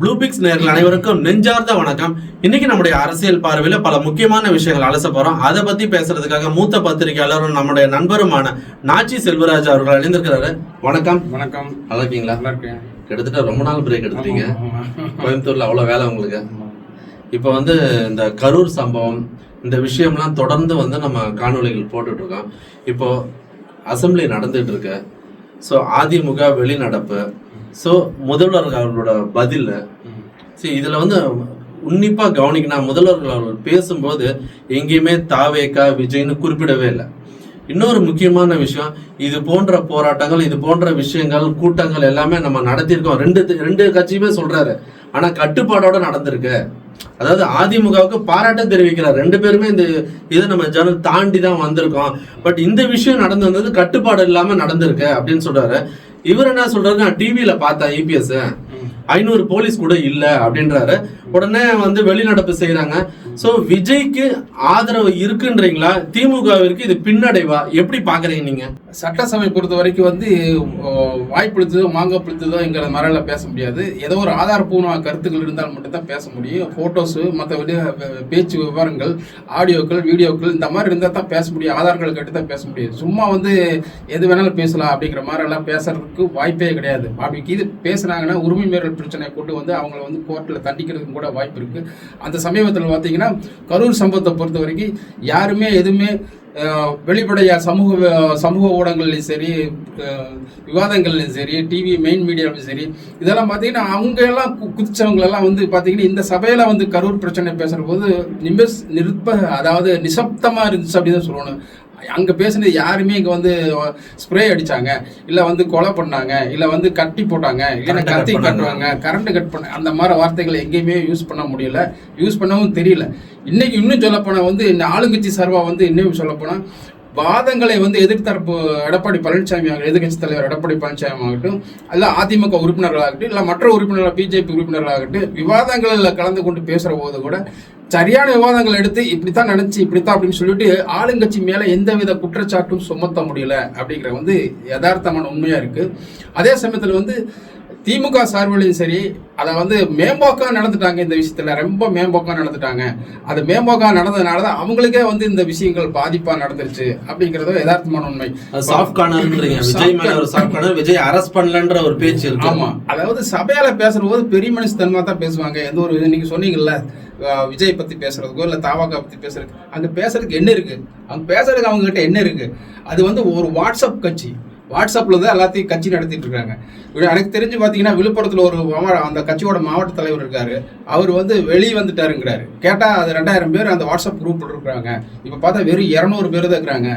Blue fix நேர்கள் அனைவருக்கும் நெஞ்சார்ந்த வணக்கம். இன்னைக்கு நம்முடைய அரசியல் பார்வையில பல முக்கியமான விஷயங்கள் அலச போறோம். அதை பத்தி பேசுறதுக்காக மூத்த பத்திரிகையாளரும் நம்முடைய நண்பருமான நாச்சி செல்வராஜ் அவர்கள் அணிந்திருக்கிறாரு. வணக்கம். வணக்கம். நல்லா இருக்கீங்களா? கிட்டத்தட்ட ரொம்ப நாள் பிரேக் எடுத்துட்டீங்க ஆமா. கோயம்புத்தூர்ல அவ்வளவு வேலை உங்களுக்கு. இப்போ வந்து இந்த கரூர் சம்பவம் இந்த விஷயம்லாம் தொடர்ந்து வந்து நம்ம காணொளிகள் போட்டுட்டு இருக்கோம் இப்போ அசெம்பிளி நடந்துட்டு இருக்கு. ஸோ அதிமுக வெளிநடப்பு ஸோ முதல்வர் அவர்களோட பதில். சரி இதுல வந்து உன்னிப்பா கவனிக்கணும். முதல்வர்கள் அவர்கள் பேசும்போது எங்கேயுமே தாவேக்கா விஜய்னு குறிப்பிடவே இல்லை. இன்னொரு முக்கியமான விஷயம் இது போன்ற போராட்டங்கள் இது போன்ற விஷயங்கள் கூட்டங்கள் எல்லாமே நம்ம நடத்தியிருக்கோம். ரெண்டு ரெண்டு கட்சியுமே சொல்றாரு. ஆனா கட்டுப்பாடோட நடந்திருக்கு. அதாவது அதிமுகவுக்கு பாராட்ட தெரிவிக்கிறார். ரெண்டு பேருமே இந்த இதை நம்ம ஜனம் தாண்டி தான் வந்திருக்கோம். பட் இந்த விஷயம் நடந்து வந்தது கட்டுப்பாடு இல்லாம நடந்திருக்கு அப்படின்னு சொல்றாரு. இவர் என்ன சொல்றாரு நான் டிவியில பார்த்தேன் E இபிஎஸ் ஐநூறு போலீஸ் கூட இல்ல அப்படின்றாரு. உடனே வந்து வெளிநடப்பு செய்கிறாங்க ஸோ விஜய்க்கு ஆதரவு இருக்குன்றீங்களா? திமுகவிற்கு இது பின்னடைவா? எப்படி பார்க்குறீங்க நீங்கள் சட்டசபை பொறுத்த வரைக்கும் வந்து ஓ, வாய் பிடித்ததோ எங்களை பிடித்ததோங்கிற பேச முடியாது. ஏதோ ஒரு ஆதாரப்பூர்வ கருத்துக்கள் இருந்தால் மட்டும்தான் பேச முடியும். ஃபோட்டோஸு மற்றபடி பேச்சு விவரங்கள் ஆடியோக்கள் வீடியோக்கள் இந்த மாதிரி இருந்தால் தான் பேச முடியும். ஆதாரங்கள் கேட்டு தான் பேச முடியும். சும்மா வந்து எது வேணாலும் பேசலாம் அப்படிங்கிற மாதிரி எல்லாம் பேசுறதுக்கு வாய்ப்பே கிடையாது. அப்படி இது பேசுனாங்கன்னா உரிமை மீறல் பிரச்சனையை கொண்டு வந்து அவங்கள வந்து கோர்ட்டில் தண்டிக்கிறதுக்கு கூட வாய்ப்பு இருக்குது அந்த சமீபத்தில் பார்த்தீங்கன்னா கரூர் சம்பவத்தை பொறுத்த வரைக்கும் யாருமே எதுவுமே வெளிப்படையாக சமூக சமூக ஊடகங்கள்லையும் சரி விவாதங்கள்லையும் சரி டிவி மெயின் மீடியாவிலும் சரி இதெல்லாம் பார்த்தீங்கன்னா அவங்க எல்லாம் கு- வந்து பார்த்தீங்கன்னா இந்த சபையில் வந்து கரூர் பிரச்சனை பேசுகிற போது நிமிஸ் நிருப்ப அதாவது நிசப்தமாக இருந்துச்சு அப்படின்னு தான் சொல்லணும். அங்க பேசுனது யாருமே இங்க வந்து ஸ்ப்ரே அடிச்சாங்க. இல்ல வந்து கொலை பண்ணாங்க. இல்ல வந்து கட்டி போட்டாங்க. இல்லைன்னா கத்தி. கட்டுவாங்க. கரண்ட் கட் பண்ண அந்த மாதிரி வார்த்தைகளை எங்கேயுமே யூஸ் பண்ண முடியல. யூஸ் பண்ணவும் தெரியல. இன்னைக்கு இன்னும் சொல்ல போனா வந்து இந்த ஆளுங்கட்சி சார்பா வந்து இன்னும் சொல்ல போனா வாதங்களை வந்து எதிர்த்தரப்பு எடப்பாடி பழனிசாமி ஆகட்டும் எதிர்கட்சி தலைவர் எடப்பாடி பழனிசாமி ஆகட்டும் இல்ல அதிமுக உறுப்பினர்களாகட்டும் இல்ல மற்ற உறுப்பினர்கள் பிஜேபி உறுப்பினர்களாகட்டும் விவாதங்களில் கலந்து கொண்டு பேசுற போது கூட சரியான விவாதங்கள் எடுத்து இப்படித்தான் நினைச்சு இப்படித்தான் அப்படின்னு சொல்லிட்டு ஆளுங்கட்சி மேல எந்தவித குற்றச்சாட்டும் சுமத்த முடியல அப்படிங்கிற வந்து யதார்த்தமான உண்மையா இருக்கு. அதே சமயத்துல வந்து திமுக சார்பிலையும் சரி அதை வந்து மேம்போக்கா நடந்துட்டாங்க இந்த விஷயத்துல. ரொம்ப மேம்போக்கா நடந்துட்டாங்க. அது மேம்போக்கா நடந்ததுனால தான் அவங்களுக்கே வந்து இந்த விஷயங்கள் பாதிப்பா நடந்துருச்சு அப்படிங்கறது யதார்த்தமான உண்மை. சாஃப்ட் கார்னர்ன்றீங்க விஜய் மேல ஒரு சாஃப்ட் கார்னர் விஜய் அரெஸ்ட் பண்ணலன்ற ஒரு பேச்சு இருக்கு. ஆமா. அதாவது சபையால பேசுற போது பெரிய மனுஷத்தனமா தான் பேசுவாங்க. எந்த ஒரு நீங்க சொன்னீங்கல்ல விஜய் பத்தி பேசுறதுக்கோ இல்ல தாவாக்கா பத்தி பேசுறதுக்கு அங்க பேசுறதுக்கு என்ன இருக்கு? அங்க பேசுறதுக்கு அவங்க கிட்ட என்ன இருக்கு? அது வந்து ஒரு வாட்ஸ்அப் கட்சி. வாட்ஸ்அப்பில் தான் எல்லாத்தையும் கட்சி நடத்திட்டு இருக்காங்க. எனக்கு தெரிஞ்சு பார்த்தீங்கன்னா விழுப்புரத்தில் ஒரு அந்த கட்சியோட மாவட்ட தலைவர் இருக்காரு. அவர் வந்து வெளியே வந்துட்டாருங்கிறாரு. கேட்டால் அது ரெண்டாயிரம் பேர் அந்த வாட்ஸ்அப் குரூப் இருக்கிறாங்க. இப்போ பார்த்தா வெறும் இரநூறு பேர் தான் இருக்கிறாங்க.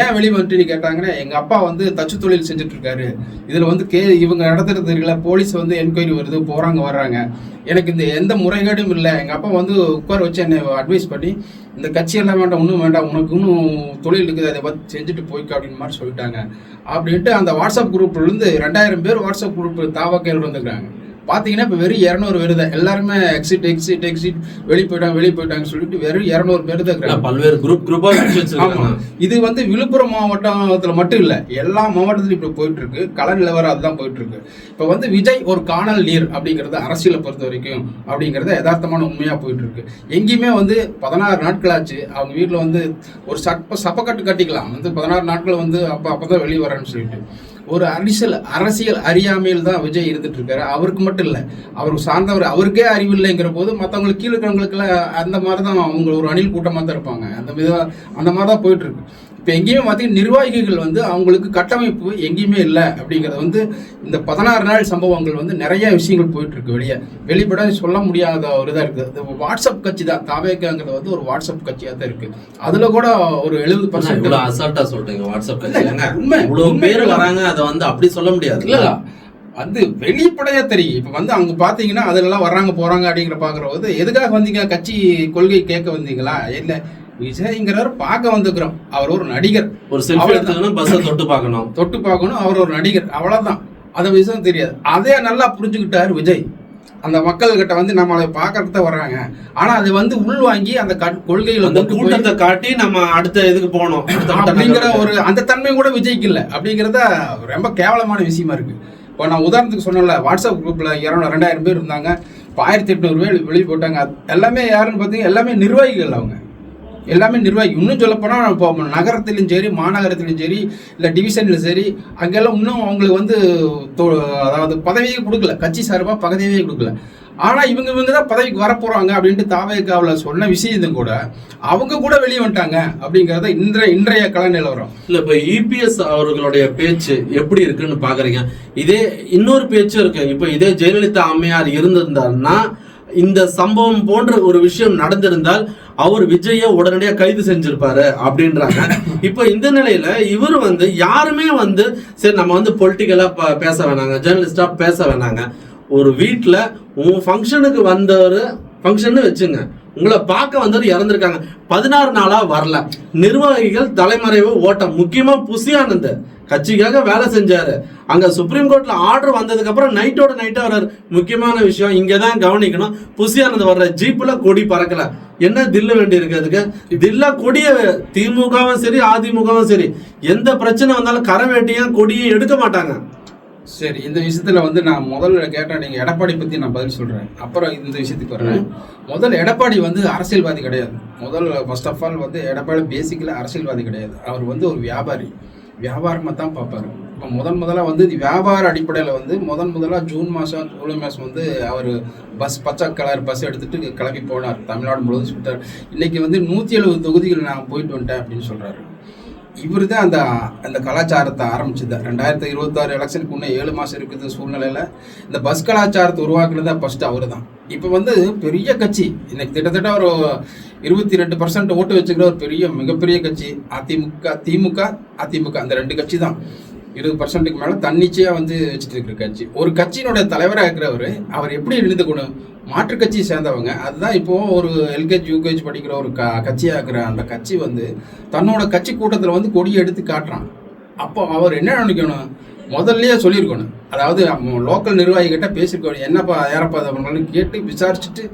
ஏன் வெளியே வந்துட்டு கேட்டாங்கன்னா எங்கள் அப்பா வந்து தச்சு தொழில் செஞ்சுட்டு இருக்காரு. இதில் வந்து கே இவங்க நடத்துறது தெரியல. போலீஸ் வந்து என்கொயரி வருது. போகிறாங்க வர்றாங்க. எனக்கு இந்த எந்த முறைகேடும் இல்லை. எங்கள் அப்பா வந்து உட்கார வச்சு என்னை அட்வைஸ் பண்ணி இந்த கட்சியெல்லாம் வேண்டாம் ஒன்றும் வேண்டாம். உனக்கு இன்னும் தொழில் இருக்குது. அதை பற்றி செஞ்சுட்டு போய்க்க அப்படின்னு மாதிரி சொல்லிட்டாங்க. அப்படின்ட்டு அந்த வாட்ஸ்அப் குரூப்லேருந்து ரெண்டாயிரம் பேர் வாட்ஸ்அப் குரூப் தாவாக்கையில் வந்துக்கிறாங்க பார்த்தீங்கன்னா இப்போ வெறும் இரநூறு பேர் தான் எல்லாருமே எக்ஸிட் எக்ஸிட் எக்ஸிட் வெளியே போயிட்டாங்க வெளியே போயிட்டாங்கன்னு சொல்லிட்டு வெறும் இரநூறு பேர் தான் பல்வேறு குரூப் குரூப்பா ஆமா. வச்சிருக்காங்க இது வந்து விழுப்புரம் மாவட்டத்துல மட்டும் இல்ல எல்லா மாவட்டத்திலும் இப்படி போயிட்டு இருக்கு கள நிலவரம் அதுதான் போயிட்டு இருக்கு இப்ப வந்து விஜய் ஒரு காணல் நீர் அப்படிங்கறது அரசியலை பொறுத்த வரைக்கும் அப்படிங்கறது யதார்த்தமான உண்மையா போயிட்டு இருக்கு எங்கேயுமே வந்து பதினாறு நாட்கள் ஆச்சு அவங்க வீட்டுல வந்து ஒரு சப்ப சப்பக்கட்டு கட்டிக்கலாம். வந்து பதினாறு நாட்கள் வந்து அப்ப அப்பதான் வெளியே வரேன்னு சொல்லிட்டு. ஒரு அரசியல் அரசியல் அறியாமையில் தான் விஜய் இருந்துட்டு இருக்காரு அவருக்கு மட்டும் இல்லை அவருக்கு சார்ந்தவர் அவருக்கே அறிவு இல்லைங்கிற போது மற்றவங்களுக்கு கீழே இருக்கிறவங்களுக்குலாம் அந்த மாதிரி தான் அவங்க ஒரு அணில் கூட்டமாக தான் இருப்பாங்க. அந்த மாதிரி தான் அந்த மாதிரி தான் போயிட்டு இருக்கு இப்போ எங்கேயுமே பார்த்தீங்கன்னா நிர்வாகிகள் வந்து அவங்களுக்கு கட்டமைப்பு எங்கேயுமே இல்லை அப்படிங்கிறது வந்து இந்த பதினாறு நாள் சம்பவங்கள் வந்து நிறைய விஷயங்கள் போயிட்டு இருக்கு வெளியே. வெளிப்பட சொல்ல முடியாத ஒரு இதாக இருக்குது. இந்த வாட்ஸ்அப் கட்சி தான். தாவேக்காங்கிறது வந்து ஒரு வாட்ஸ்அப் கட்சியாக தான் இருக்கு. அதில் கூட ஒரு எழுபது பர்சன்ட் இவ்வளவு அசால்ட்டா சொல்றீங்க வாட்ஸ்அப் கட்சி உண்மை, இவ்வளவு உண்மை பேர். வராங்க அதை வந்து அப்படி சொல்ல முடியாது. இல்ல வந்து வெளிப்படையா தெரியும். இப்ப வந்து அவங்க பாத்தீங்கன்னா அதுலலாம் வர்றாங்க போறாங்க அப்படிங்கிற பாக்குற போது எதுக்காக வந்தீங்க? கட்சி கொள்கை கேட்க வந்தீங்களா? இல்ல விஜய்ங்கிறவர் பார்க்க வந்துக்கிறோம் அவர் ஒரு நடிகர். ஒரு செல்ஃபி. எடுத்துக்கணும் பஸ்ஸை தொட்டு பார்க்கணும். தொட்டு பார்க்கணும் அவர் ஒரு நடிகர். அவ்வளவுதான். அந்த விஷயம் தெரியாது. அதே நல்லா புரிஞ்சுக்கிட்டாரு விஜய். அந்த மக்கள்கிட்ட வந்து நம்மளை பார்க்கறதுக்கு தான் வர்றாங்க. ஆனா அது வந்து உள்வாங்கி அந்த கொண்டு போய் கூட்டத்தை காட்டி நம்ம அடுத்த இதுக்கு கட்ட அப்படிங்கிற. ஒரு அந்த தன்மை கூட விஜய்க்கு இல்லை. அப்படிங்கிறத ரொம்ப கேவலமான விஷயமா இருக்கு. இப்போ நான் உதாரணத்துக்கு சொன்னேன்ல வாட்ஸ்அப் குரூப்ல இரநூறு ரெண்டாயிரம் பேர் இருந்தாங்க. இப்போ ஆயிரத்தி எட்நூறு பேர் வெளியே போட்டாங்க அது எல்லாமே யாருன்னு பார்த்தீங்கன்னா எல்லாமே நிர்வாகிகள் அவங்க. எல்லாமே நிர்வாகி. இன்னும் சொல்லப்போனால் இப்போ நகரத்திலும் சரி மாநகரத்திலும் சரி இல்லை டிவிஷன்லையும் சரி அங்கெல்லாம் இன்னும் அவங்களுக்கு வந்து அதாவது பதவியே கொடுக்கல. கட்சி சார்பாக பதவியே கொடுக்கல. ஆனால் இவங்க இவங்க தான் பதவிக்கு வரப்போகிறாங்க அப்படின்ட்டு தாவேக்காவில் சொன்ன விஷயத்தையும் கூட அவங்க கூட வெளியே வந்துட்டாங்க அப்படிங்கிறத இன்றைய இன்றைய கள நிலவரம் இல்லை இப்போ இபிஎஸ் அவர்களுடைய பேச்சு எப்படி இருக்குன்னு பார்க்குறீங்க இதே இன்னொரு பேச்சும் இருக்கு. இப்போ இதே ஜெயலலிதா அம்மையார் இருந்திருந்தாருன்னா இந்த சம்பவம் போன்ற ஒரு விஷயம் நடந்திருந்தால் அவர் விஜய உடனடியாக கைது செஞ்சிருப்பாரு அப்படின்றாங்க. இப்போ இந்த நிலையில இவர் வந்து யாருமே வந்து சரி நம்ம வந்து பொலிட்டிக்கலா பேச வேணாங்க ஜேர்னலிஸ்டா பேச வேணாங்க. ஒரு வீட்டில் உன் ஃபங்க்ஷனுக்கு வந்தவர் ஃபங்க்ஷன்னு வச்சுங்க. உங்களை பார்க்க வந்தவர் இறந்துருக்காங்க. பதினாறு நாளாக வரல. நிர்வாகிகள் தலைமறைவு ஓட்டம். முக்கியமாக புசியானந்த் கட்சிக்காக வேலை செஞ்சார். அங்கே சுப்ரீம் கோர்ட்டில் ஆர்டர் வந்ததுக்கப்புறம் நைட்டோட நைட்டாக வர்றார் முக்கியமான விஷயம் இங்கே தான் கவனிக்கணும். புசியானந்த் வர்ற ஜீப்பில் கொடி பறக்கலை. என்ன தில்லு வேண்டி இருக்கு அதுக்கு? தில்லா கொடிய திமுகவும் சரி அதிமுகவும் சரி. எந்த பிரச்சனை வந்தாலும் கரை வேட்டியும் கொடியும் எடுக்க மாட்டாங்க. சரி இந்த விஷயத்துல வந்து நான் முதல்ல கேட்டேன் நீங்க எடப்பாடி பத்தி நான் பதில் சொல்றேன். அப்புறம் இந்த விஷயத்துக்கு வர்றேன். முதல் எடப்பாடி வந்து அரசியல்வாதி கிடையாது. முதல் ஃபர்ஸ்ட் ஆஃப் ஆல் வந்து எடப்பாடி பேசிக்கல அரசியல்வாதி கிடையாது. அவர் வந்து ஒரு வியாபாரி. வியாபாரமாக தான் பார்ப்பாரு. இப்போ முதன் முதலாக வந்து இது வியாபார அடிப்படையில் வந்து முதன் முதலாக ஜூன் மாதம் ஜூலை மாதம் வந்து அவர் பஸ் பச்சை கலர் பஸ் எடுத்துகிட்டு கிளம்பி போனார். தமிழ்நாடு முழுவதும் சுட்டார். இன்றைக்கி வந்து நூற்றி எழுபது தொகுதிகள் நான் போயிட்டு வந்துட்டேன் அப்படின்னு சொல்கிறாரு இவர் தான் அந்த அந்த கலாச்சாரத்தை ஆரம்பிச்சது. ரெண்டாயிரத்தி இருபத்தாறு எலெக்ஷனுக்கு இன்னும் ஏழு மாதம் இருக்குது சூழ்நிலையில் இந்த பஸ் கலாச்சாரத்தை உருவாக்குனது ஃபஸ்ட்டு அவர் தான் இப்போ வந்து பெரிய கட்சி இன்னைக்கு கிட்டத்தட்ட ஒரு இருபத்தி ரெண்டு பர்சன்ட் ஓட்டு வச்சுக்கிற ஒரு பெரிய மிகப்பெரிய கட்சி அதிமுக திமுக அதிமுக அந்த ரெண்டு கட்சி தான் இருபது பர்சன்ட்டுக்கு மேலே தன்னிச்சையாக வந்து வச்சுட்டு இருக்கிற கட்சி. ஒரு கட்சியினுடைய தலைவராக இருக்கிறவர் அவர் எப்படி இருந்துக்கணும் மாற்று கட்சியை சேர்ந்தவங்க அதுதான் இப்போ ஒரு எல்கேஜி யூகேஜி படிக்கிற ஒரு க கட்சியாக இருக்கிற அந்த கட்சி வந்து தன்னோட கட்சி கூட்டத்தில் வந்து கொடியை எடுத்து காட்டுறான். அப்போ அவர் என்ன நினைக்கணும்? முதல்லயே சொல்லியிருக்கணும். அதாவது லோக்கல் நிர்வாகிகிட்ட பேசியிருக்கணும். என்னப்பா ஏறப்பா அவங்கள்னு கேட்டு விசாரிச்சுட்டு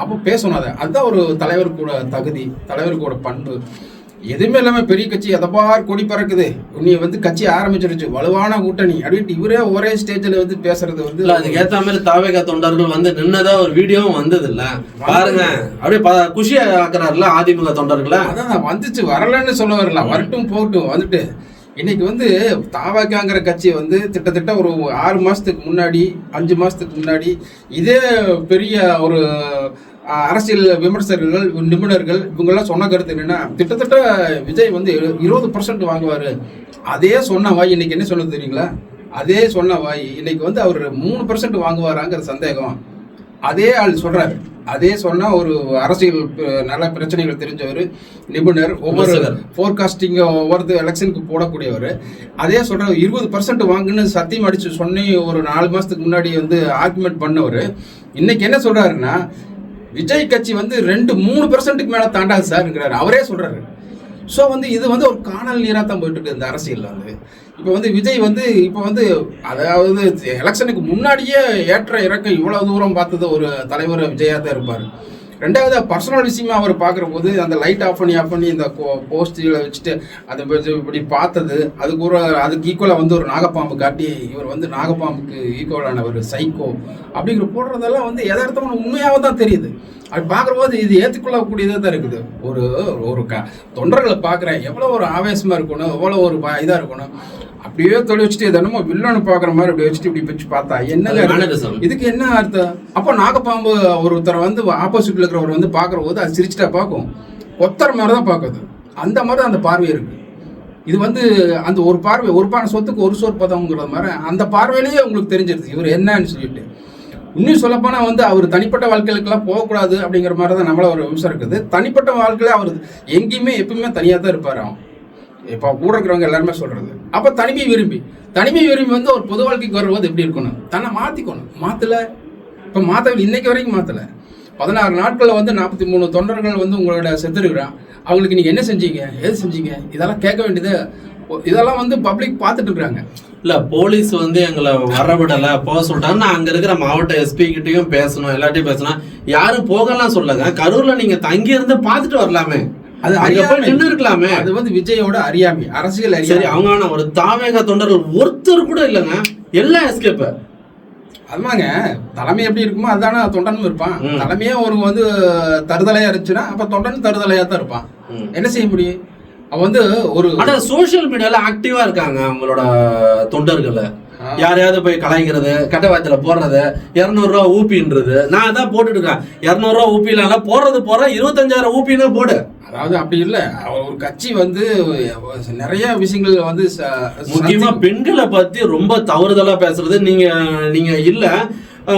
அப்போ பேசணும் அதை. அதுதான் ஒரு தலைவர் கூட தகுதி தலைவருக்கூட பண்பு. எதுவுமே இல்லாமல் பெரிய கட்சி எதப்பார் கொடி பறக்குது. நீ வந்து கட்சி ஆரம்பிச்சிருச்சு. வலுவான கூட்டணி. அப்படின்ட்டு இவரே ஒரே ஸ்டேஜில் வந்து பேசுறது வந்து இல்ல அதுக்கு ஏத்த மாதிரி தாவேகா தொண்டர்கள் வந்து நின்னதா ஒரு வீடியோவும் வந்தது இல்ல பாருங்க. அப்படியே ப- குஷியா ஆக்குறாருல அதிமுக தொண்டர்களை. அதான் வந்துச்சு. வரலன்னு சொல்ல வரல வரட்டும் போகட்டும். வந்துட்டு இன்னைக்கு வந்து தாவாக்காங்கிற கட்சி வந்து கிட்டத்தட்ட ஒரு ஆறு மாசத்துக்கு முன்னாடி அஞ்சு மாசத்துக்கு முன்னாடி இதே பெரிய ஒரு அரசியல் விமர்சகர்கள் நிபுணர்கள் இவங்கெல்லாம் சொன்ன கருத்து என்னன்னா கிட்டத்தட்ட விஜய் வந்து இருபது பர்சன்ட் வாங்குவாரு. அதே சொன்ன வாய் இன்னைக்கு என்ன சொல்லுது தெரியுங்களா? அதே சொன்ன வாய் இன்னைக்கு வந்து அவர் மூணு பர்சன்ட் வாங்குவாராங்கிற சந்தேகம். அதே ஆள் சொல்றாரு. அதே சொன்னா ஒரு அரசியல் நல்ல பிரச்சனைகள் தெரிஞ்சவர் நிபுணர் ஒவ்வொரு. ஃபோர்காஸ்டிங் ஒவ்வொரு எலெக்ஷனுக்கு போடக்கூடியவர். அதே சொல்ற இருபது பர்சன்ட் வாங்குன்னு சத்தியம் அடிச்சு சொன்னி ஒரு நாலு மாசத்துக்கு முன்னாடி வந்து ஆர்குமெண்ட் பண்ணவர். இன்னைக்கு என்ன சொல்றாருன்னா விஜய் கட்சி வந்து ரெண்டு மூணு பெர்சன்ட்டுக்கு மேலே தாண்டாது சார்ங்கிறாரு அவரே சொல்கிறாரு ஸோ வந்து இது வந்து ஒரு காணல் நீராக தான் போயிட்டு இருக்கு இந்த அரசியலில் வந்து. இப்போ வந்து விஜய் வந்து இப்போ வந்து அதாவது எலெக்ஷனுக்கு முன்னாடியே ஏற்ற இறக்கம் இவ்வளோ தூரம் பார்த்தது ஒரு தலைவர் விஜயாக தான் இருப்பார். ரெண்டாவது பர்சனல் விஷயமா அவர் பார்க்குற போது அந்த லைட் ஆஃப் பண்ணி ஆஃப் பண்ணி இந்த போஸ்டில் வச்சுட்டு அதை இப்படி பார்த்தது அதுக்கு ஒரு அதுக்கு ஈக்குவலாக வந்து ஒரு நாகப்பாம்பு காட்டி இவர் வந்து நாகப்பாம்புக்கு ஈக்குவலான ஒரு சைக்கோ அப்படிங்கிற போடுறதெல்லாம் வந்து யதார்த்தமான உண்மையாக தான் தெரியுது. அது பார்க்குறபோது இது ஏற்றுக்கொள்ளக்கூடியதாக தான் இருக்குது. ஒரு ஒரு க தொண்டர்களை பார்க்குறேன். எவ்வளோ ஒரு ஆவேசமாக இருக்கணும் எவ்வளோ ஒரு இதாக இருக்கணும். அப்படியே தொலை வச்சுட்டு தினமும் வில்லனு பார்க்குற மாதிரி அப்படி வச்சுட்டு இப்படி வச்சு பார்த்தா என்னங்க. இதுக்கு என்ன அர்த்தம்? அப்போ நாகப்பாம்பு ஒருத்தரை வந்து ஆப்போசிட்ல இருக்கிறவர் வந்து பார்க்குற போது அது சிரிச்சிட்டா பார்க்கும். ஒத்தர மாதிரி தான் பார்க்குது அந்த மாதிரி தான் அந்த பார்வை இருக்கு. இது வந்து அந்த ஒரு பார்வை ஒரு பானை சொத்துக்கு ஒரு சோறு பதம்ங்கிற மாதிரி அந்த பார்வையிலேயே உங்களுக்கு தெரிஞ்சிருது. இவர் என்னன்னு சொல்லிட்டு. இன்னும் சொல்லப்போனால் வந்து அவர் தனிப்பட்ட வாழ்க்கைகளுக்கெல்லாம் போகக்கூடாது அப்படிங்கிற மாதிரி தான் நம்மள ஒரு விமர்சனம் இருக்குது. தனிப்பட்ட வாழ்க்கையில அவர் எங்கேயுமே எப்பவுமே தனியாக தான் இருப்பார் அவன். இப்போ கூட இருக்கிறவங்க எல்லாருமே சொல்கிறது அப்போ தனிமை விரும்பி தனிமை விரும்பி வந்து ஒரு பொது வாழ்க்கைக்கு வரும்போது எப்படி இருக்கணும்? தன்னை மாற்றிக்கணும் மாற்றல இப்போ மாற்றவில்லை இன்னைக்கு வரைக்கும் மாற்றலை பதினாறு நாட்களில் வந்து நாற்பத்தி மூணு தொண்டர்கள் வந்து உங்களோட செத்துருக்குறான். அவங்களுக்கு நீங்கள் என்ன செஞ்சீங்க? எது செஞ்சீங்க? இதெல்லாம் கேட்க வேண்டியது இதெல்லாம் வந்து பப்ளிக் பார்த்துட்டு இருக்கிறாங்க இல்ல போலீஸ் வந்து எங்களை வர விடல போக சொல்லிட்டாங்க நான் அங்க இருக்கிற மாவட்ட எஸ்பி கிட்டயும் பேசணும் எல்லாத்தையும் பேசணும். யாரும் போகலாம் சொல்லுங்க கரூர்ல நீங்க தங்கி இருந்து பாத்துட்டு வரலாமே. அது அங்க போய். நின்று இருக்கலாமே அது வந்து விஜயோட அறியாமை அரசியல் சரி அவங்க ஒரு தாவேக தொண்டர்கள் ஒருத்தர் கூட இல்லைங்க. எல்லாம் எஸ்கேப் அதுமாங்க தலைமை எப்படி இருக்குமோ அதுதானே தொண்டனும் இருப்பான். தலைமையே ஒரு வந்து தருதலையா இருந்துச்சுன்னா அப்ப தொண்டனும் தருதலையா தான் இருப்பான். என்ன செய்ய முடியும்? வந்து ஒரு ஆனா சோஷியல் மீடியால ஆக்டிவா இருக்காங்க அவங்களோட தொண்டர்கள். யாரையாவது போய் கலாய்க்கிறது கட்ட வாய்த்துல போடுறது இரநூறுவா ஊப்பின்றது. நான் அதான் போட்டுட்டு இருக்கேன். இரநூறுவா ஊப்பிலாம் போடுறது போற இருபத்தஞ்சாயிரம் ஊப்பினா போடு. அதாவது அப்படி இல்ல. ஒரு கட்சி வந்து நிறைய விஷயங்கள் வந்து முக்கியமா பெண்களை பத்தி ரொம்ப தவறுதலா பேசுறது. நீங்க நீங்க இல்ல.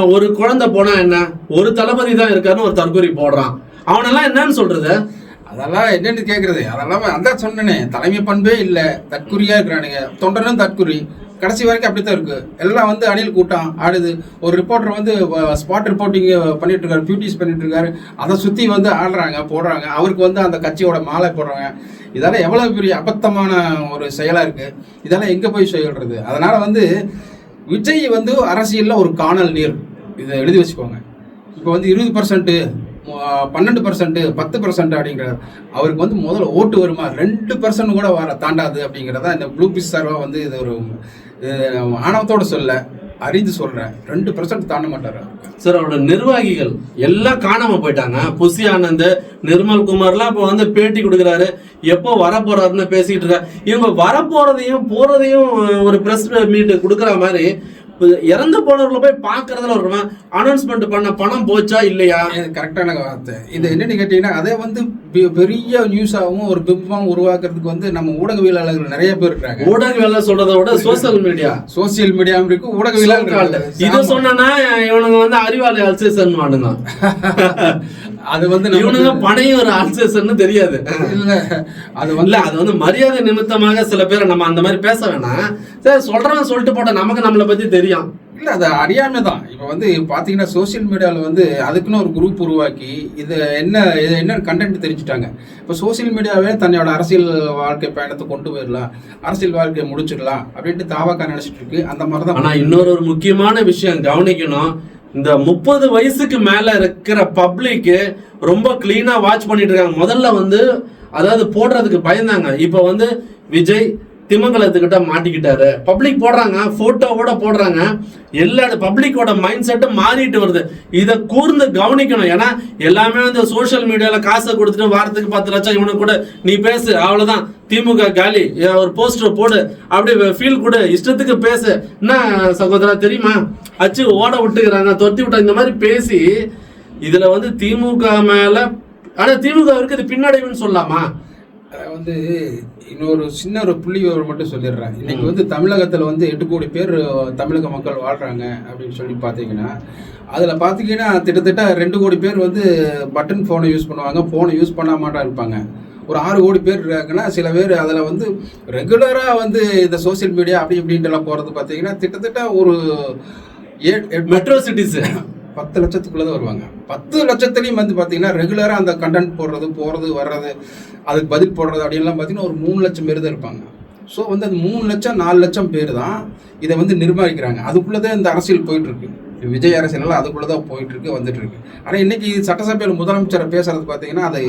ஒரு குழந்தை போனா என்ன? ஒரு தளபதி தான் இருக்காருன்னு ஒரு தற்கொலை போடுறான். அவனெல்லாம் என்னன்னு சொல்றது? அதெல்லாம் என்னென்னு கேட்குறது? அதெல்லாம் அதான் சொன்னேனே தலைமை பண்பே இல்லை. தற்குறியாக இருக்கிறானுங்க. தொண்டனும் தற்குறி. கடைசி வரைக்கும் அப்படி தான் இருக்குது எல்லாம் வந்து அணில் கூட்டம் ஆடுது. ஒரு ரிப்போர்ட்டர் வந்து ஸ்பாட் ரிப்போர்ட்டிங் பண்ணிட்டு இருக்காரு பியூட்டிஸ் பண்ணிட்டு இருக்காரு. அதை சுற்றி வந்து ஆடுறாங்க போடுறாங்க. அவருக்கு வந்து அந்த கட்சியோட மாலை போடுறாங்க. இதெல்லாம் எவ்வளோ பெரிய அபத்தமான ஒரு செயலாக இருக்குது இதெல்லாம் எங்கே போய் சொல்கிறது அதனால் வந்து விஜய் வந்து அரசியலில் ஒரு காணல் நீர். இதை எழுதி வச்சுக்கோங்க. இப்போ வந்து இருபது பர்சன்ட்டு பன்னெண்டு பர்சன்ட் பத்து பர்சன்ட் அப்படிங்கிறார் அவருக்கு வந்து முதல்ல ஓட்டு வருமா? ரெண்டு பர்சன்ட் கூட வர தாண்டாது அப்படிங்கிறதா இந்த ப்ளூ பிஸ் சார்பாக வந்து இது ஒரு இது ஆணவத்தோட சொல்ல அறிந்து சொல்றேன். ரெண்டு பர்சன்ட் தாண்ட மாட்டாரு. சார் அவரோட நிர்வாகிகள் எல்லாம் காணாம போயிட்டாங்க. புசி ஆனந்த் நிர்மல் குமார்லாம் இப்போ வந்து பேட்டி கொடுக்குறாரு. எப்போ வர போறாருன்னு பேசிக்கிட்டு இருக்காரு. இவங்க வர போறதையும் போறதையும் ஒரு ப்ரெஸ் மீட் கொடுக்குற மாதிரி இறந்து போனவர்களை போய் பார்க்கறதுல ஒரு அனௌன்ஸ்மெண்ட் பண்ண பணம் போச்சா இல்லையா? கரெக்டான வார்த்தை. இது என்னன்னு கேட்டீங்கன்னா அதே வந்து பெரிய நியூஸாகவும் ஒரு பிம்பம் உருவாக்குறதுக்கு வந்து நம்ம ஊடகவியலாளர்கள் நிறைய பேர் இருக்காங்க. ஊடகவியலாளர் சொல்றதை விட சோசியல் மீடியா சோசியல் மீடியாவும் இருக்கு ஊடகவியலாளர்கள் இது சொன்னா இவனுங்க வந்து அறிவாளி அல்சேசன் வானுங்க அது வந்து இவனுங்க பனையும் ஒரு அல்சேசன் தெரியாது. இல்ல அது வந்து அது வந்து மரியாதை நிமித்தமாக சில பேரை நம்ம அந்த மாதிரி பேச வேணாம். சரி சொல்றவன் சொல்லிட்டு போட்ட நமக்கு நம்மளை பத்தி தெரியும். இல்ல அது அறியாம தான். இப்போ வந்து பாத்தீங்கன்னா சோஷியல் மீடியாவில் வந்து அதுக்குன்னு ஒரு குரூப் உருவாக்கி இது என்ன இது என்ன கண்டென்ட் தெரிஞ்சுட்டாங்க. இப்போ சோஷியல் மீடியாவே தன்னோட அரசியல் வாழ்க்கை பயணத்தை கொண்டு போயிடலாம். அரசியல் வாழ்க்கையை முடிச்சிடலாம் அப்படின்ட்டு தாவாக்கா நினைச்சிட்டு இருக்கு. அந்த மாதிரி தான் ஆனா இன்னொரு ஒரு முக்கியமான விஷயம் கவனிக்கணும். இந்த முப்பது வயசுக்கு மேல இருக்கிற பப்ளிக் ரொம்ப கிளீனா வாட்ச் பண்ணிட்டு இருக்காங்க. முதல்ல வந்து அதாவது போடுறதுக்கு பயந்தாங்க. இப்போ வந்து விஜய் திமங்கலத்துக்கிட்ட மாட்டிக்கிட்டாரு. பப்ளிக் போடுறாங்க போட்டோவோட போடுறாங்க. எல்லா பப்ளிக்கோட மைண்ட் செட்டும் மாறிட்டு வருது. இதை கூர்ந்து கவனிக்கணும். ஏன்னா எல்லாமே வந்து சோஷியல் மீடியால காசை கொடுத்துட்டு வாரத்துக்கு பத்து லட்சம் இவனுக்கு கூட நீ பேசு அவ்வளவுதான். திமுக காலி. ஒரு போஸ்டர் போடு. அப்படி ஃபீல் கொடு இஷ்டத்துக்கு பேசு. என்ன சகோதரா தெரியுமா? அச்சு ஓட விட்டுக்கிறாங்க தொத்தி விட்டாங்க இந்த மாதிரி பேசி இதுல வந்து திமுக மேல ஆனா திமுக இருக்குது பின்னடைவுன்னு சொல்லலாமா? வந்து இன்னொரு சின்ன ஒரு புள்ளி விவரம் மட்டும் சொல்லிடுறேன். இன்னைக்கு வந்து தமிழகத்துல வந்து எட்டு கோடி பேர் தமிழக மக்கள் வாழ்றாங்க அப்படின்னு சொல்லி பார்த்தீங்கன்னா அதில் பார்த்தீங்கன்னா கிட்டத்தட்ட ரெண்டு கோடி பேர் வந்து பட்டன் ஃபோனை யூஸ் பண்ணுவாங்க ஃபோனை யூஸ் பண்ண மாட்டா இருப்பாங்க. ஒரு ஆறு கோடி பேர் இருக்காங்கன்னா சில பேர் அதில் வந்து ரெகுலராக வந்து இந்த சோஷியல் மீடியா அப்படி இப்படின்ட்டுலாம் போகிறது பார்த்தீங்கன்னா கிட்டத்தட்ட ஒரு மெட்ரோ சிட்டிஸ் பத்து லட்சத்துக்குள்ளே தான் வருவாங்க. பத்து லட்சத்துலையும் வந்து பார்த்தீங்கன்னா ரெகுலராக அந்த கண்டென்ட் போடுறது போகிறது வர்றது அதுக்கு பதில் போடுறது அப்படின்லாம் பார்த்தீங்கன்னா ஒரு மூணு லட்சம் பேர் தான் இருப்பாங்க. ஸோ வந்து அந்த மூணு லட்சம் நாலு லட்சம் பேர் தான் இதை வந்து நிர்மாணிக்கிறாங்க அதுக்குள்ளே தான் இந்த அரசியல் போயிட்டுருக்கு. விஜய் அரசியல் அதுக்குள்ளே தான் போயிட்டுருக்கு வந்துட்டுருக்கு. ஆனால் இன்றைக்கி சட்டசபையில் முதலமைச்சரை பேசுறது பார்த்தீங்கன்னா அது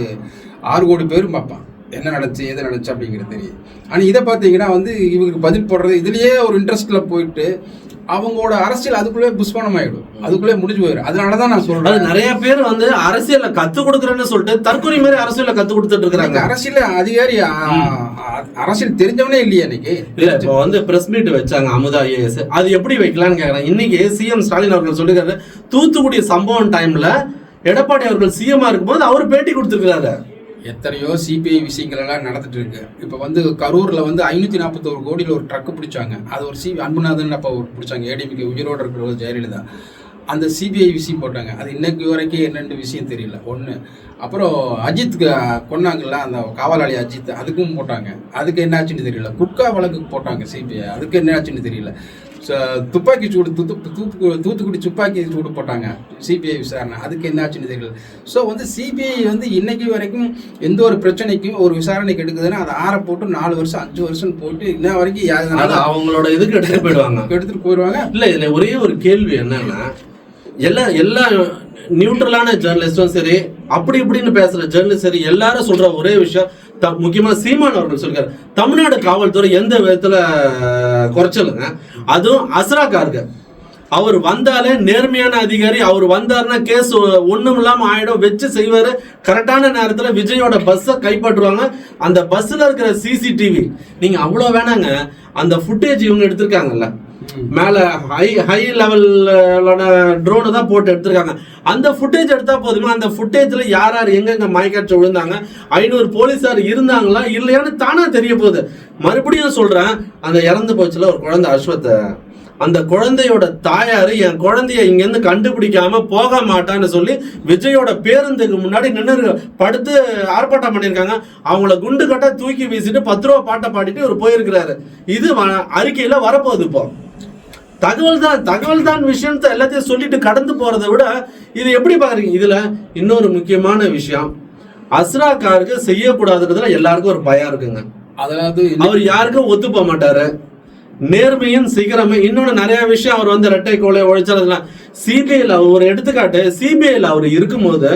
ஆறு கோடி பேரும் பார்ப்பான் என்ன நடந்துச்சு எது நடந்துச்சு அப்படிங்கிறது தெரியும் ஆனால் இதை பார்த்தீங்கன்னா வந்து இவங்களுக்கு பதில் போடுறது இதுலயே ஒரு இன்ட்ரெஸ்ட்ல போயிட்டு அவங்களோட அரசியல் அதுக்குள்ளே புஷ்பனம் ஆயிடும் அதுக்குள்ளே முடிஞ்சு போயிடும். அதனால தான் நான் அது சொல்றேன் நிறைய பேர் வந்து அரசியல கத்து கொடுக்குறேன்னு சொல்லிட்டு தற்கொலை மாதிரி அரசியல கத்து கொடுத்துட்டு இருக்காங்க அரசியல் அதிகாரி அரசியல் தெரிஞ்சவனே இல்லையா இன்னைக்கு இல்ல இப்போ வந்து பிரஸ் மீட் வச்சாங்க அமுதா ஐஏஎஸ் அது எப்படி வைக்கலாம்னு கேக்குறேன். இன்னைக்கு சிஎம் ஸ்டாலின் அவர்கள் சொல்லிருக்காரு தூத்துக்குடி சம்பவம் டைம்ல எடப்பாடி அவர்கள் சிஎம்மா இருக்கும்போது அவர் பேட்டி கொடுத்துருக்காரு எத்தனையோ சிபிஐ விஷயங்களெல்லாம் நடந்துட்டு இருக்கு இப்போ வந்து கரூரில் வந்து ஐநூற்றி நாற்பத்தோரு கோடியில் ஒரு ட்ரக் பிடிச்சாங்க. அது ஒரு சிபி அன்புநாதன் அப்போ ஒரு பிடிச்சாங்க. ஏடிஎம்கே உயிரோடு இருக்கிற ஜெயலலிதா. அந்த சிபிஐ விஷயம் போட்டாங்க. அது இன்னைக்கு வரைக்கும் என்னென்னு விஷயம் தெரியல. ஒன்று அப்புறம் அஜித்துக்கு கொன்னாங்கல்ல அந்த காவலாளி அஜித் அதுக்கும் போட்டாங்க. அதுக்கு என்ன ஆச்சுன்னு தெரியல. குட்கா வழக்குக்கு போட்டாங்க சிபிஐ அதுக்கு என்ன ஆச்சுன்னு தெரியல. துப்பாக்கி சூடு தூத்து தூத்து தூத்துக்குடி துப்பாக்கி சூடு போட்டாங்க. சிபிஐ விசாரணை. அதுக்கு என்ன ஆச்சுன்னு தெரியல ஸோ வந்து சிபிஐ வந்து இன்னைக்கு வரைக்கும் எந்த ஒரு பிரச்சனைக்கும் ஒரு விசாரணைக்கு எடுக்குதுன்னா அதை ஆற போட்டு நாலு வருஷம் அஞ்சு வருஷம் போட்டு இன்ன வரைக்கும் யாருனாலும் அவங்களோட இதுக்கு எடுத்துட்டு போயிடுவாங்க. எடுத்துட்டு போயிடுவாங்க. இல்ல இதுல ஒரே ஒரு கேள்வி என்னன்னா எல்லா எல்லா நியூட்ரலான ஜேர்னலிஸ்டும் சரி அப்படி இப்படின்னு பேசுற ஜேர்னலிஸ்ட் சரி எல்லாரும் சொல்ற ஒரே விஷயம் த- முக்கியமா சீமான் அவர்கள் சொல்லிருக்காரு தமிழ்நாடு காவல்துறை எந்த விதத்துல குறைச்சலுங்க? அதுவும் அஸ்ராக்கா அவர் வந்தாலே நேர்மையான அதிகாரி அவர் வந்தாருன்னா கேஸ் ஒன்றும் இல்லாமல் ஆயிடும் வச்சு செய்வார். கரெக்டான நேரத்தில் விஜயோட பஸ்ஸை கைப்பற்றுவாங்க. அந்த பஸ்ஸில் இருக்கிற சிசிடிவி நீங்கள் அவ்வளோ வேணாங்க. அந்த ஃபுட்டேஜ் இவங்க எடுத்திருக்காங்கல்ல மேல ஹை ஹை லெவலான ட்ரோனு தான் போட்டு எடுத்திருக்காங்க. அந்த ஃபுட்டேஜ் எடுத்தா போதுமா? அந்த ஃபுட்டேஜ்ல யார் யார் எங்கெங்க மயக்காட்சி விழுந்தாங்க? ஐநூறு போலீஸார் இருந்தாங்களா? இல்லையான்னு தானா தெரிய போகுது. மறுபடியும் சொல்றேன். அந்த இறந்து போச்சுல ஒரு குழந்தை அஸ்வத்தை அந்த குழந்தையோட தாயாரு என் குழந்தைய இங்கேருந்து கண்டுபிடிக்காம போக மாட்டான்னு சொல்லி விஜயோட பேருந்துக்கு முன்னாடி நின்று படுத்து ஆர்ப்பாட்டம் பண்ணியிருக்காங்க. அவங்கள குண்டு கட்டா தூக்கி வீசிட்டு பத்து ரூபா பாட்டை பாடிட்டு இவர் போயிருக்கிறாரு. இது அறிக்கையில வரப்போகுது இப்போ. தகவல் தான் தகவல் தான் விஷயத்தை எல்லாத்தையும் சொல்லிட்டு கடந்து போறதை விட இது எப்படி பாக்குறீங்க? இதுல இன்னொரு முக்கியமான விஷயம். அஸ்ரா காருக்கு செய்யக்கூடாதுன்றதுல எல்லாருக்கும் ஒரு பயம் இருக்குங்க. அதாவது அவர் யாருக்கும் ஒத்து போக மாட்டாரு. நேர்மையும் சிகரமே. இன்னொன்று நிறைய விஷயம் அவர் வந்து ரெட்டை கோலை ஒழிச்சதுலாம் சிபிஐல ஒரு எடுத்துக்காட்டு சிபிஐல அவர் இருக்கும்போது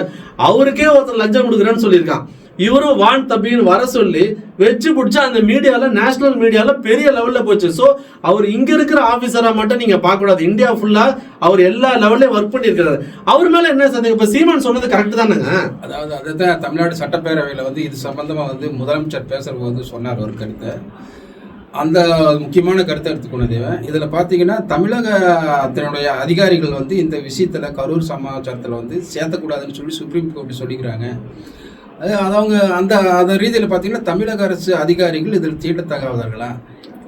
அவருக்கே ஒருத்தர் லஞ்சம் கொடுக்குறேன்னு சொல்லியிருக்கான். இவரும் வான் தப்பின்னு வர சொல்லி வச்சு பிடிச்சா அந்த மீடியாவில் நேஷனல் மீடியாவில் பெரிய லெவலில் போச்சு. ஸோ அவர் இங்கே இருக்கிற ஆஃபீஸராக மட்டும் நீங்கள் பார்க்கக்கூடாது. இந்தியா ஃபுல்லாக அவர் எல்லா லெவல்லையும் ஒர்க் பண்ணியிருக்கிறாரு. அவர் மேலே என்ன சந்தேகம்? இப்போ சீமான் சொன்னது கரெக்ட் தானேங்க? அதாவது அதுதான் தமிழ்நாடு சட்டப்பேரவையில் வந்து இது சம்பந்தமாக வந்து முதலமைச்சர் பேசும்போது சொன்னார் ஒரு கருத்தை. அந்த முக்கியமான கருத்தை எடுத்துக்கொண்டது இதில் பார்த்தீங்கன்னா தமிழகத்தினுடைய அதிகாரிகள் வந்து இந்த விஷயத்தில் கரூர் சமாச்சாரத்தில் வந்து சேர்த்தக்கூடாதுன்னு சொல்லி சுப்ரீம் கோர்ட் சொல்லிக்கிறாங்க. அது அது அவங்க அந்த அந்த ரீதியில் பார்த்தீங்கன்னா தமிழக அரசு அதிகாரிகள் இதில் தீண்டத்தகாதவர்களா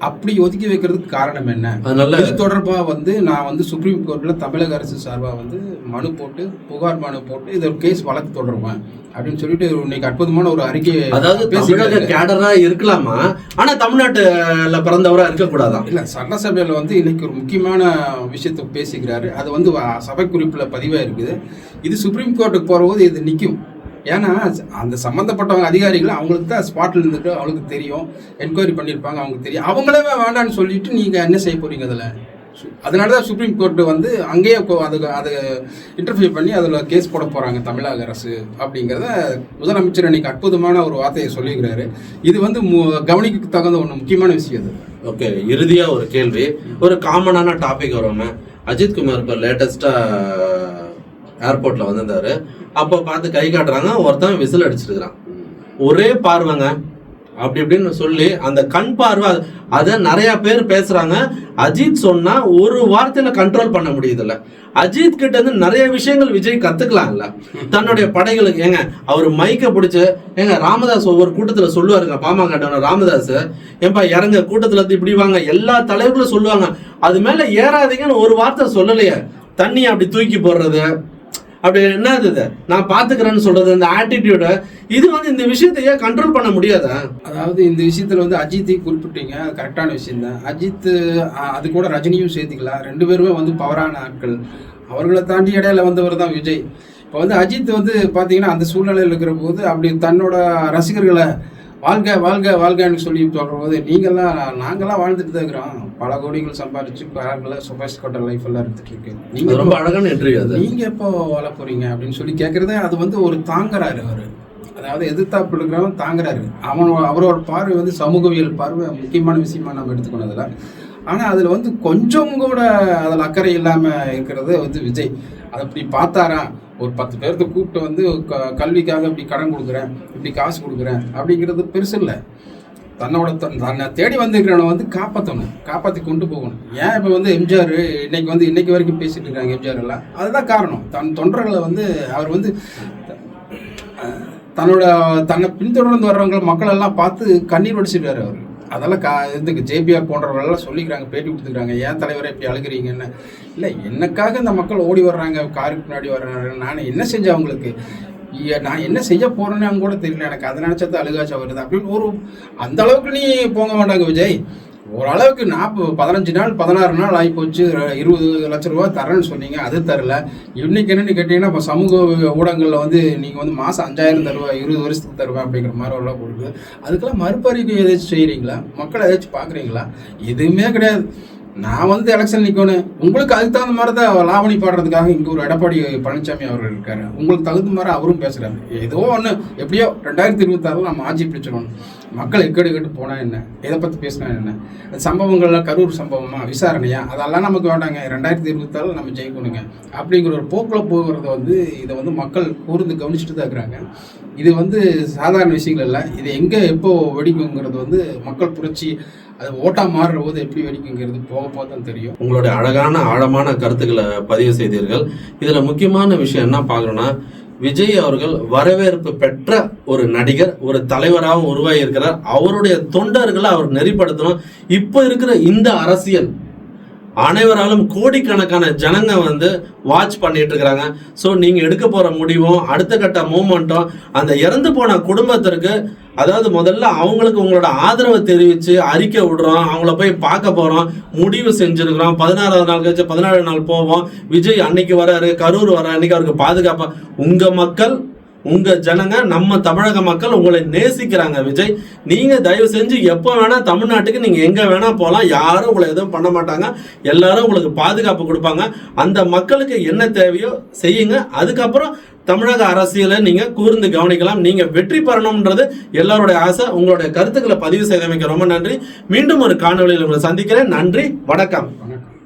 அப்படி ஒதுக்கி வைக்கிறதுக்கு காரணம் என்ன? அதனால இது தொடர்பாக வந்து நான் வந்து சுப்ரீம் கோர்ட்டில் தமிழக அரசு சார்பாக வந்து மனு போட்டு புகார் மனு போட்டு இது ஒரு கேஸ் வழக்கு தொடருவேன் அப்படின்னு சொல்லிட்டு இன்னைக்கு அற்புதமான ஒரு அறிக்கை அதாவது தமிழக. கேடரா இருக்கலாமா? ஆனா தமிழ்நாட்டுல பிறந்தவரா இருக்க கூடாதான் இல்ல சட்டசபையில் வந்து இன்னைக்கு ஒரு முக்கியமான விஷயத்தை பேசிக்கிறாரு. அது வந்து சபை குறிப்பில் பதிவாக இருக்குது இது சுப்ரீம் கோர்ட்டுக்கு போகிறபோது இது நிற்கும் ஏன்னா அந்த சம்மந்தப்பட்டவங்க அதிகாரிகள் அவங்களுக்கு தான் ஸ்பாட்டில் இருந்துட்டு அவங்களுக்கு தெரியும். என்கொயரி பண்ணியிருப்பாங்க அவங்களுக்கு தெரியும். அவங்களே வேண்டாம்னு சொல்லிட்டு நீங்கள் என்ன செய்ய போகிறீங்க அதில்? அதனால தான் சுப்ரீம் கோர்ட்டு வந்து அங்கேயே அது அது அதை இன்டர்ஃபியூ பண்ணி அதில் கேஸ் போட போகிறாங்க தமிழக அரசு அப்படிங்கிறத முதலமைச்சர் அன்னைக்கு அற்புதமான ஒரு வார்த்தையை சொல்லியிருக்கிறாரு. இது வந்து மு- கவனிக்க தகுந்த ஒன்று முக்கியமான விஷயம் அது. ஓகே இறுதியாக ஒரு கேள்வி. ஒரு காமனான டாபிக் வருவோமே அஜித் குமார் இப்போ லேட்டஸ்ட்டாக ஏர்போர்ட்ல வந்திருந்தாரு. அப்போ பார்த்து கை காட்டுறாங்க. ஒருத்தன் விசில் அடிச்சிருக்கிறான். ஒரே பார்வைங்க. அப்படி இப்படின்னு சொல்லி அந்த கண் பார்வை அதை நிறைய பேர் பேசுறாங்க. அஜித் சொன்னா ஒரு வார்த்தையில கண்ட்ரோல் பண்ண முடியுதுல்ல. அஜித் கிட்ட இருந்து நிறைய விஷயங்கள் விஜய் கத்துக்கலாம்ல. தன்னுடைய படைகளுக்கு ஏங்க அவர் மைக்க பிடிச்சு ஏங்க ராமதாஸ் ஒவ்வொரு கூட்டத்துல சொல்லுவாருங்க. பாமக ராமதாஸ். ஏன்பா இறங்க கூட்டத்துல இருந்து இப்படி வாங்க. எல்லா தலைவர்களும் சொல்லுவாங்க. அது மேல ஏறாதீங்கன்னு ஒரு வார்த்தை சொல்லலையே. தண்ணி அப்படி தூக்கி போடுறது. அப்படி என்ன இது நான் பாத்துக்கிறேன்னு சொல்றது அந்த ஆட்டிடியூட இது வந்து இந்த விஷயத்தை ஏன் கண்ட்ரோல் பண்ண முடியாதா? அதாவது இந்த விஷயத்துல வந்து அஜித்தை குறிப்பிட்டீங்க கரெக்டான விஷயம் தான் அஜித் அது கூட ரஜினியும் சேர்த்துக்கலாம். ரெண்டு பேருமே வந்து பவரான ஆட்கள். அவர்களை தாண்டி இடையில வந்தவர் தான் விஜய். இப்போ வந்து அஜித் வந்து பார்த்தீங்கன்னா அந்த சூழ்நிலையில் இருக்கிற போது அப்படி தன்னோட ரசிகர்களை வாழ்க வாழ்க வாழ்கன்னு சொல்லி சொல்கிற போது நீங்கள்லாம் நாங்கள்லாம் வாழ்ந்துட்டு தான் இருக்கிறோம். பல கோடிகள் சம்பாரிச்சு பல சுபாஷ் கோட்டர் லைஃப் எல்லாம் எடுத்துட்டு இருக்கு. அது நீங்க ரொம்ப அழகான இன்டர்வியூ அது. நீங்க எப்போ வாழ போறீங்க அப்படின்னு சொல்லி கேட்கறதே அது வந்து ஒரு தாங்குறாரு அவரு. அதாவது எதிர்த்தாப்பு இருக்கிறவன் தாங்குறாரு. அவன் அவரோட பார்வை வந்து சமூகவியல் பார்வை முக்கியமான விஷயமா நம்ம எடுத்துக்கணும் அதில் ஆனால் அதில் வந்து கொஞ்சம் கூட அதில் அக்கறை இல்லாமல் இருக்கிறது வந்து விஜய். அதை அப்படி பார்த்தாரா? ஒரு பத்து பேர்த்த கூப்பிட்டு வந்து க- கல்விக்காக இப்படி கடன் கொடுக்குறேன் இப்படி காசு கொடுக்குறேன் அப்படிங்கிறது பெருசு இல்லை. தன்னோட தன்னை தேடி வந்திருக்கிறவனை வந்து காப்பாற்றணும் காப்பாற்றி கொண்டு போகணும். ஏன் இப்போ வந்து எம்ஜிஆர் இன்னைக்கு வந்து இன்னைக்கு வரைக்கும் பேசிட்டு இருக்காங்க எம்ஜிஆர் எல்லாம். அதுதான் காரணம். தன் தொண்டர்களை வந்து அவர் வந்து தன்னோட தன்னை பின்தொடர்ந்து வர்றவங்க மக்கள் எல்லாம் பார்த்து கண்ணீர் வடிச்சிருக்காரு அவர். அதெல்லாம் கா இதுக்கு ஜேபிஆர் போன்றவர்களெல்லாம் சொல்லிக்கிறாங்க பேட்டி கொடுத்துக்கிறாங்க. ஏன் தலைவரை இப்படி அழுகிறீங்கன்னு? இல்லை என்னக்காக இந்த மக்கள் ஓடி வர்றாங்க காருக்கு முன்னாடி வர்றாங்க நான் என்ன செஞ்சேன் அவங்களுக்கு? நான் என்ன செய்ய போறேன்னு கூட தெரியல. எனக்கு அதை நினைச்சது அழுகாச்சா வருது அப்படின்னு ஒரு அந்த அளவுக்கு நீ போக வேண்டாங்க விஜய். ஓரளவுக்கு நாற்பது பதினஞ்சு நாள் பதினாறு நாள் ஆகிப்போச்சு போச்சு இருபது லட்ச ரூபா தரேன்னு சொன்னீங்க அது தரல. இன்னைக்கு என்னன்னு கேட்டீங்கன்னா இப்போ சமூக ஊடகங்களில் வந்து நீங்கள் வந்து மாதம் அஞ்சாயிரம் தருவா இருபது வருஷத்துக்கு தருவேன் அப்படிங்கிற மாதிரி எல்லாம் கொடுக்குது. அதுக்கெல்லாம் மறுபறிக்கை ஏதாச்சும் செய்கிறீங்களா மக்களை ஏதாச்சும் பார்க்குறீங்களா? எதுவுமே கிடையாது. நான் வந்து எலெக்ஷன் நிற்கணும் உங்களுக்கு அதுக்கு தகுந்த மாதிரி தான் லாவணி பாடுறதுக்காக இங்கே ஒரு எடப்பாடி பழனிசாமி அவர்கள் இருக்காரு. உங்களுக்கு தகுந்த மாதிரி அவரும் பேசுகிறாரு ஏதோ ஒன்று எப்படியோ ரெண்டாயிரத்தி இருபத்தாறில் நம்ம ஆட்சி பிடிச்சிடணும். மக்கள் எக்கடி கட்டு போனால் என்ன? எதை பற்றி பேசினா என்ன? சம்பவங்கள்லாம் கரூர் சம்பவமா விசாரணையா? அதெல்லாம் நமக்கு வேண்டாங்க. ரெண்டாயிரத்தி இருபத்தாறு நம்ம ஜெயிக்கணுங்க. அப்படிங்கிற ஒரு போக்கில் போகிறத வந்து இதை வந்து மக்கள் கூர்ந்து கவனிச்சுட்டு தான் இருக்கிறாங்க. இது வந்து சாதாரண விஷயங்கள் இல்லை. இது எங்கே எப்போ வெடிக்குங்கிறது வந்து மக்கள் புரட்சி அது ஓட்டா மாறுற போது எப்படி வெடிக்குங்கிறது போக போக தான் தெரியும். உங்களுடைய அழகான ஆழமான கருத்துக்களை பதிவு செய்தீர்கள். இதுல முக்கியமான விஷயம் என்ன பார்க்கறோம்னா விஜய் அவர்கள் வரவேற்பு பெற்ற ஒரு நடிகர் ஒரு தலைவராகவும் உருவாகி இருக்கிறார் அவருடைய தொண்டர்களை அவர் நெறிப்படுத்தணும். இப்போ இருக்கிற இந்த அரசியல் அனைவராலும் கோடிக்கணக்கான ஜனங்க வந்து வாட்ச் பண்ணிட்டு இருக்கிறாங்க. ஸோ நீங்கள் எடுக்க போகிற முடிவும் அடுத்த கட்ட மூமெண்ட்டும் அந்த இறந்து போன குடும்பத்திற்கு அதாவது முதல்ல அவங்களுக்கு உங்களோட ஆதரவை தெரிவித்து அறிக்கை விடுறோம். அவங்கள போய் பார்க்க போகிறோம் முடிவு செஞ்சுருக்குறோம். பதினாறாவது நாள் கழிச்சு பதினாறு நாள் போவோம். விஜய் அன்னைக்கு வராரு கரூர் வர அன்னைக்கு அவருக்கு பாதுகாப்பா. உங்கள் மக்கள் உங்க ஜனங்க நம்ம தமிழக மக்கள் உங்களை நேசிக்கிறாங்க விஜய். நீங்க தயவு செஞ்சு எப்போ வேணா தமிழ்நாட்டுக்கு நீங்க எங்க வேணா போகலாம் யாரும் உங்களை எதுவும் பண்ண மாட்டாங்க. எல்லாரும் உங்களுக்கு பாதுகாப்பு கொடுப்பாங்க. அந்த மக்களுக்கு என்ன தேவையோ செய்யுங்க. அதுக்கப்புறம் தமிழக அரசியலை நீங்க கூர்ந்து கவனிக்கலாம். நீங்க வெற்றி பெறணும்ன்றது எல்லாருடைய ஆசை. உங்களுடைய கருத்துக்களை பதிவு செய்தமைக்க ரொம்ப நன்றி. மீண்டும் ஒரு காணொளியில் உங்களை சந்திக்கிறேன். நன்றி. வணக்கம். வணக்கம்.